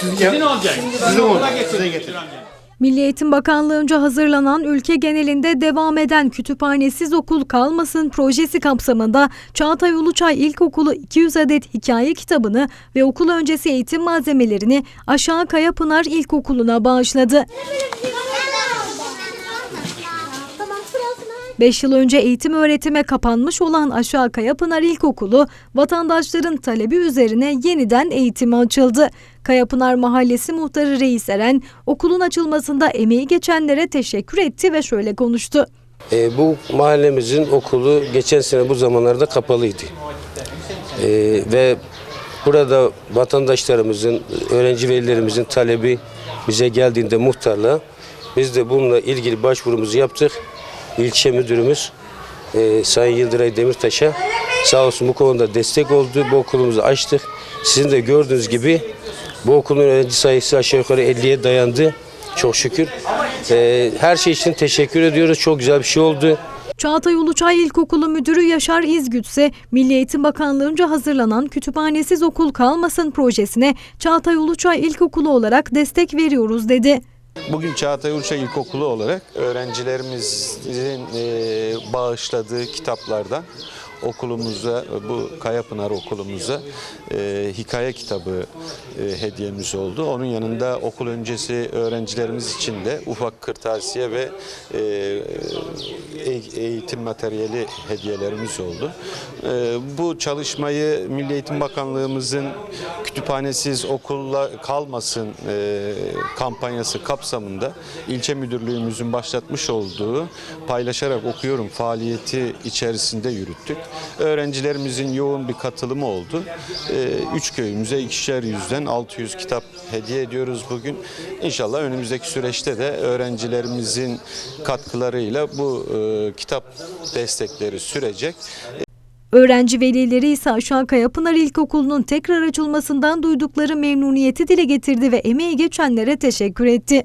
Sizin olacak. Milli Eğitim Bakanlığı'nca hazırlanan ülke genelinde devam eden Kütüphanesiz Okul Kalmasın projesi kapsamında Çağatay Uluçay İlkokulu 200 adet hikaye kitabını ve okul öncesi eğitim malzemelerini Aşağı Kayapınar İlkokulu'na bağışladı. 5 yıl önce eğitim öğretime kapanmış olan Aşağı Kayapınar İlkokulu vatandaşların talebi üzerine yeniden eğitime açıldı. Kayapınar Mahallesi Muhtarı Reis Eren okulun açılmasında emeği geçenlere teşekkür etti ve şöyle konuştu. E, bu mahallemizin okulu geçen sene bu zamanlarda kapalıydı. E, ve burada vatandaşlarımızın, öğrenci velilerimizin talebi bize geldiğinde muhtarla biz de bununla ilgili başvurumuzu yaptık. İlçe müdürümüz e, Sayın Yıldıray Demirtaş'a sağ olsun bu konuda destek oldu. Bu okulumuzu açtık. Sizin de gördüğünüz gibi bu okulun öğrenci sayısı aşağı yukarı 50'ye dayandı. Çok şükür. E, her şey için teşekkür ediyoruz. Çok güzel bir şey oldu. Çağatay Uluçay İlkokulu Müdürü Yaşar İzgüt ise Milli Eğitim Bakanlığı'nca hazırlanan Kütüphanesiz Okul Kalmasın projesine Çağatay Uluçay İlkokulu olarak destek veriyoruz dedi. Bugün Çağatay Uluçay İlkokulu olarak öğrencilerimizin e, bağışladığı kitaplardan okulumuza, bu Kayapınar okulumuza e, hikaye kitabı e, hediyemiz oldu. Onun yanında okul öncesi öğrencilerimiz için de ufak kırtasiye ve e, e- eğitim materyali hediyelerimiz oldu. E, bu çalışmayı Milli Eğitim Bakanlığımızın kütüphanesiz okulla kalmasın e, kampanyası kapsamında ilçe müdürlüğümüzün başlatmış olduğu paylaşarak okuyorum faaliyeti içerisinde yürüttük. Öğrencilerimizin yoğun bir katılımı oldu. E, üç köyümüze ikişer yüzden 600 kitap hediye ediyoruz bugün. İnşallah önümüzdeki süreçte de öğrencilerimizin katkılarıyla bu e, kitap destekleri sürecek. Öğrenci velileri ise Aşağı Kayapınar İlkokulu'nun tekrar açılmasından duydukları memnuniyeti dile getirdi ve emeği geçenlere teşekkür etti.